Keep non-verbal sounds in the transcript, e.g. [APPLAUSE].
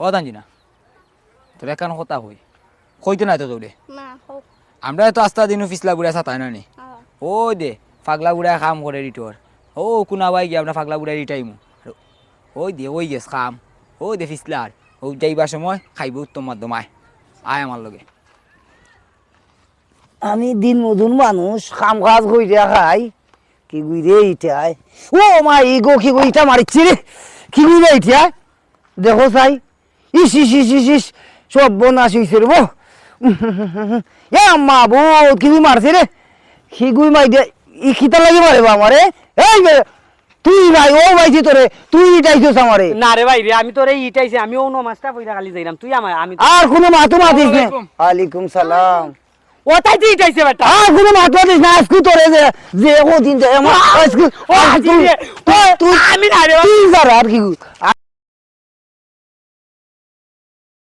ও দাঞ্জি না তোর একান কথা কই কইতে নাই তো তোরে না হোক আমরা তো আস্তা দিন ফিসলা বুড়া সাতাই না নি ও দে ফাগলা বুড়া কাম করে রিটোর ও কোনা বাই গিয়ে আমরা ফাগলা বুড়া রিটাইমু ওই দে ওই গেছ কাম। ও দে ফিসলার ও যাইবার সময় খাইব উত্তম মাধ্যম আয় আয় আমার লগে। আমি দিন মধুন মানুষ কাম কাজ কইরা খাই কি গুইরে ইটাই ও মা ই গো কি গো ইটা মারিছি রে কি গুইরে ইটা দেখো চাই। ইস ইস ইস ইস ইস সব বনাশ হইছে রে বো [LAUGHS] এ আম্মা বহুত কি গুই মারছে রে। কি গুই মাই দে ই খিতা লাগি মারে বা আমারে। এই তুই ভাই ও ভাইছি তোরে তুই ইটাইছিস আমারে। না রে ভাই রে আমি তোরে ইটাইছি আমি অন্য মাছটা পয়সা খালি যাইলাম তুই আমার আমি আর কোনো মাতু মাতিস না। আলাইকুম। সালাম। ও তাই তুই ইটাইছে বেটা। আর কোনো মাতু মাতিস না আজকে তোরে যে যে ও দিন যে আজকে ও, তুই আমি না রে তুই যারা আর কি